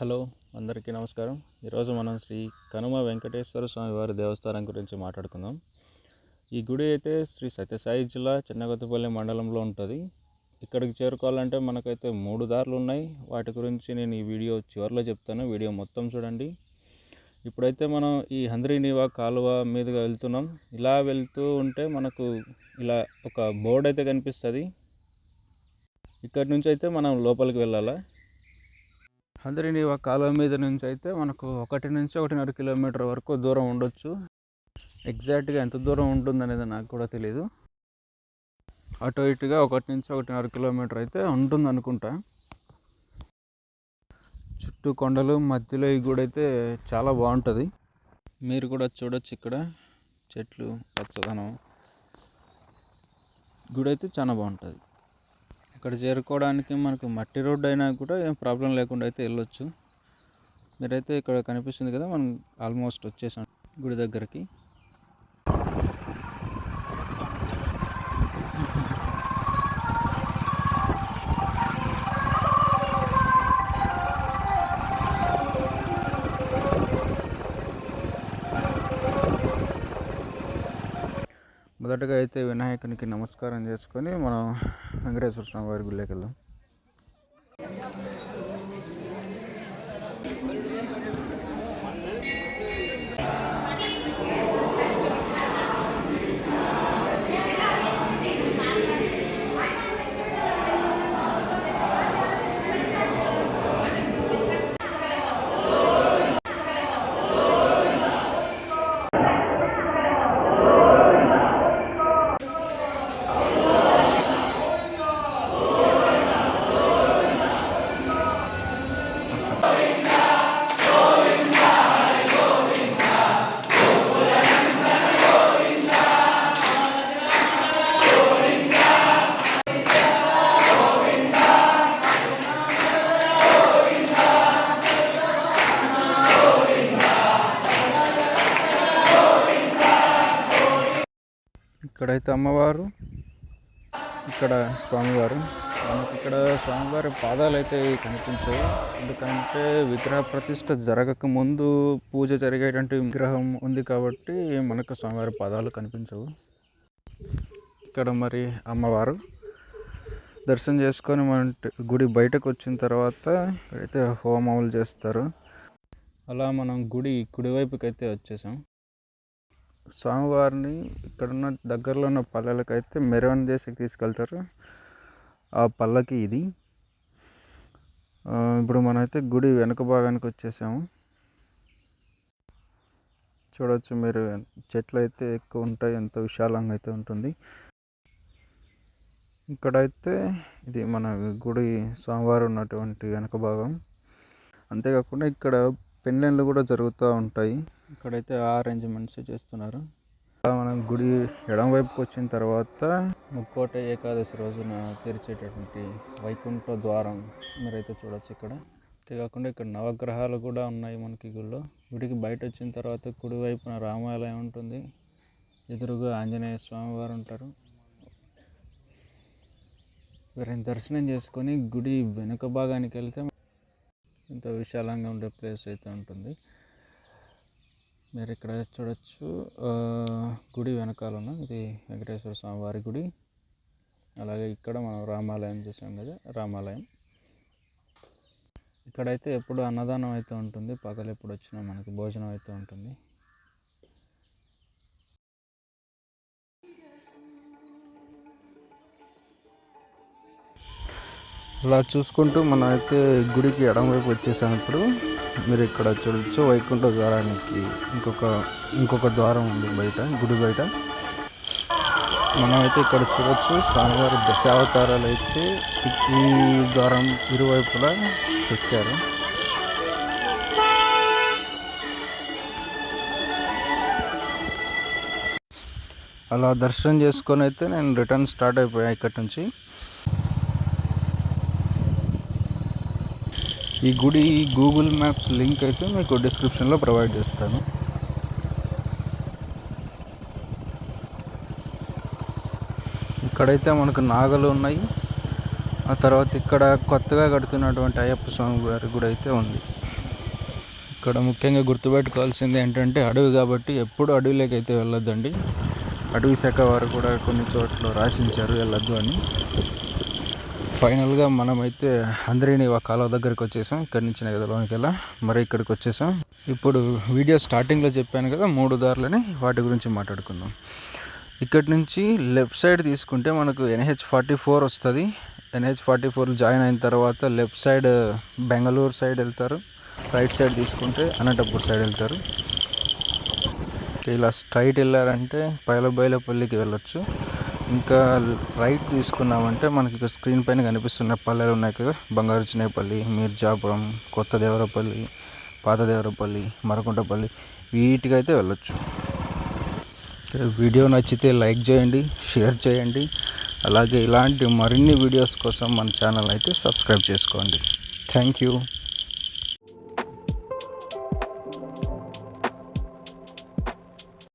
Hello అందరికీ నమస్కారం. ఈరోజు మనం శ్రీ కనుమ వెంకటేశ్వర స్వామి వారి దేవస్థానం గురించి మాట్లాడుకుందాం. ఈ గుడి అయితే శ్రీ సత్యసాయి జిల్లా చిన్నగొత్తపల్లి మండలంలో ఉంటుంది. ఇక్కడికి చేరుకోవాలంటే మనకైతే మూడు దారులు ఉన్నాయి. వాటి గురించి నేను ఈ వీడియో చివరిలో చెప్తాను. వీడియో మొత్తం చూడండి. ఇప్పుడైతే మనం ఈ హంద్రీనీవా కాలువ మీదుగా వెళ్తున్నాం. ఇలా వెళ్తూ ఉంటే మనకు ఇలా ఒక బోర్డు అయితే కనిపిస్తుంది. ఇక్కడి నుంచి అయితే మనం లోపలికి వెళ్ళాలా? హంద్రీనీవా కాలువ మీద నుంచి అయితే మనకు ఒకటి నుంచి ఒకటిన్నర కిలోమీటర్ వరకు దూరం ఉండొచ్చు. ఎగ్జాక్ట్గా ఎంత దూరం ఉంటుందనేది నాకు కూడా తెలియదు అటు ఇటుగా ఒకటి నుంచి ఒకటిన్నర కిలోమీటర్ అయితే ఉంటుంది అనుకుంటా చుట్టూ కొండలు మధ్యలో ఈ గుడి అయితే చాలా బాగుంటుంది. మీరు కూడా చూడొచ్చు ఇక్కడ. చెట్లు పచ్చదనం. గుడి అయితే చాలా బాగుంటుంది. ఇక్కడ చేరుకోవడానికి మనకు మట్టి రోడ్డు అయినా కూడా ఏం ప్రాబ్లం లేకుండా అయితే వెళ్ళొచ్చు. మీరైతే ఇక్కడ కనిపిస్తుంది కదా మనం ఆల్మోస్ట్ వచ్చేసాం గుడి దగ్గరికి. మొదటగా అయితే వినాయకునికి నమస్కారం చేసుకొని మనం వెంకటేశ్వర స్వామి వారి గుళ్ళకి వెళ్దాం. ఇక్కడైతే అమ్మవారు ఇక్కడ స్వామివారు. మనకి ఇక్కడ స్వామివారి పాదాలు అయితే కనిపించవు. ఎందుకంటే విగ్రహ ప్రతిష్ట జరగక ముందు పూజ జరిగేటువంటి విగ్రహం ఉంది కాబట్టి మనకు స్వామివారి పాదాలు కనిపించవు. ఇక్కడ మరి అమ్మవారు దర్శనం చేసుకొని మన గుడి బయటకు వచ్చిన తర్వాత అయితే హోమాలు చేస్తారు. అలా మనం గుడి కుడివైపుకి అయితే వచ్చేసాం. స్వామివారిని ఇక్కడున్న దగ్గరలో ఉన్న పల్లెలకు అయితే మెరవన్ చేసి తీసుకెళ్తారు. ఆ పల్లకి ఇది. ఇప్పుడు మనమైతే గుడి వెనుక భాగానికి వచ్చేసాము. చూడవచ్చు మీరు చెట్లు అయితే ఎక్కువ ఉంటాయి ఎంతో విశాలంగా అయితే ఉంటుంది. ఇక్కడైతే ఇది మన గుడి స్వామివారు ఉన్నటువంటి వెనుక భాగం. అంతేకాకుండా ఇక్కడ పెళ్ళిళ్ళు కూడా జరుగుతూ ఉంటాయి. ఇక్కడైతే ఆ అరేంజ్మెంట్స్ చేస్తున్నారు. మనం గుడి ఎడం వైపుకి వచ్చిన తర్వాత ముక్కోట ఏకాదశి రోజున తెరిచేటటువంటి వైకుంఠ ద్వారం మీరైతే చూడొచ్చు ఇక్కడ. అంతేకాకుండా ఇక్కడ నవగ్రహాలు కూడా ఉన్నాయి మనకి గుడిలో గుడికి బయట వచ్చిన తర్వాత కుడి వైపున రామాలయం ఉంటుంది. ఎదురుగా ఆంజనేయ స్వామి వారు ఉంటారు. వీరిని దర్శనం చేసుకొని గుడి వెనుక భాగానికి వెళ్తే ఎంతో విశాలంగా ఉండే ప్లేస్ అయితే ఉంటుంది. మీరు ఇక్కడ చూడొచ్చు గుడి వెనకాల ఉన్న ఇది వెంకటేశ్వర స్వామి వారి గుడి. అలాగే ఇక్కడ మనం రామాలయం చూసాం కదా రామాలయం. ఇక్కడైతే ఎప్పుడు అన్నదానం అయితే ఉంటుంది. పగలు ఎప్పుడు వచ్చినా మనకి భోజనం అయితే ఉంటుంది. అలా చూసుకుంటూ మనం అయితే గుడికి ఎడమవైపు వచ్చేసాం ఇప్పుడు. మీరు ఇక్కడ చూడొచ్చు వైకుంఠ ద్వారానికి ఇంకొక ఇంకొక ద్వారం ఉంది బయట గుడి బయట. మనమైతే ఇక్కడ చూడొచ్చు స్వామివారి దశావతారాలు అయితే ఈ- ద్వారం ఇరువైపులా చెక్కారు. అలా దర్శనం చేసుకొని అయితే నేను రిటర్న్ స్టార్ట్ అయిపోయాను ఇక్కడి నుంచి. ఈ గుడి గూగుల్ మ్యాప్స్ లింక్ అయితే మీకు డిస్క్రిప్షన్లో ప్రొవైడ్ చేస్తాను. ఇక్కడైతే మనకు నాగలు ఉన్నాయి. ఆ తర్వాత ఇక్కడ కొత్తగా కడుతున్నటువంటి అయ్యప్ప స్వామి గారి గుడి అయితే ఉంది. ఇక్కడ ముఖ్యంగా గుర్తుపెట్టుకోవాల్సింది ఏంటంటే అడవి కాబట్టి ఎప్పుడు అడవిలోకి అయితే వెళ్ళొద్దండి. అటవీ శాఖ వారు కూడా కొన్ని చోట్ల రాసించారు వెళ్ళొద్దు అని. ఫైనల్గా మనమైతే అందరినీ ఒక కాలువ దగ్గరికి వచ్చేసాం. ఇక్కడి నుంచి నగదలోనికి వెళ్ళా. మరి ఇక్కడికి వచ్చేసాం. ఇప్పుడు వీడియో స్టార్టింగ్లో చెప్పాను కదా మూడు దారులని వాటి గురించి మాట్లాడుకుందాం. ఇక్కడి నుంచి లెఫ్ట్ సైడ్ తీసుకుంటే మనకు ఎన్హెచ్ ఫార్టీ ఫోర్ వస్తుంది. ఎన్హెచ్ ఫార్టీ ఫోర్ జాయిన్ అయిన తర్వాత లెఫ్ట్ సైడ్ బెంగళూరు సైడ్ వెళ్తారు. రైట్ సైడ్ తీసుకుంటే అనంతపూర్ సైడ్ వెళ్తారు. ఇలా స్ట్రైట్ వెళ్ళారంటే పైలబైలపల్లికి వెళ్ళొచ్చు. ఇంకా రైట్ తీసుకున్నామంటే మనకి ఇక్కడ స్క్రీన్ పైన కనిపిస్తున్న పల్లెలు ఉన్నాయి కదా. బంగారు చిన్నపల్లి మీర్జాపురం కొత్త దేవరపల్లి పాత దేవరపల్లి మరకుంటపల్లి వీటికైతే వెళ్ళొచ్చు. వీడియో నచ్చితే లైక్ చేయండి షేర్ చేయండి. అలాగే ఇలాంటి మరిన్ని వీడియోస్ కోసం మన ఛానల్ అయితే సబ్స్క్రైబ్ చేసుకోండి. Thank you.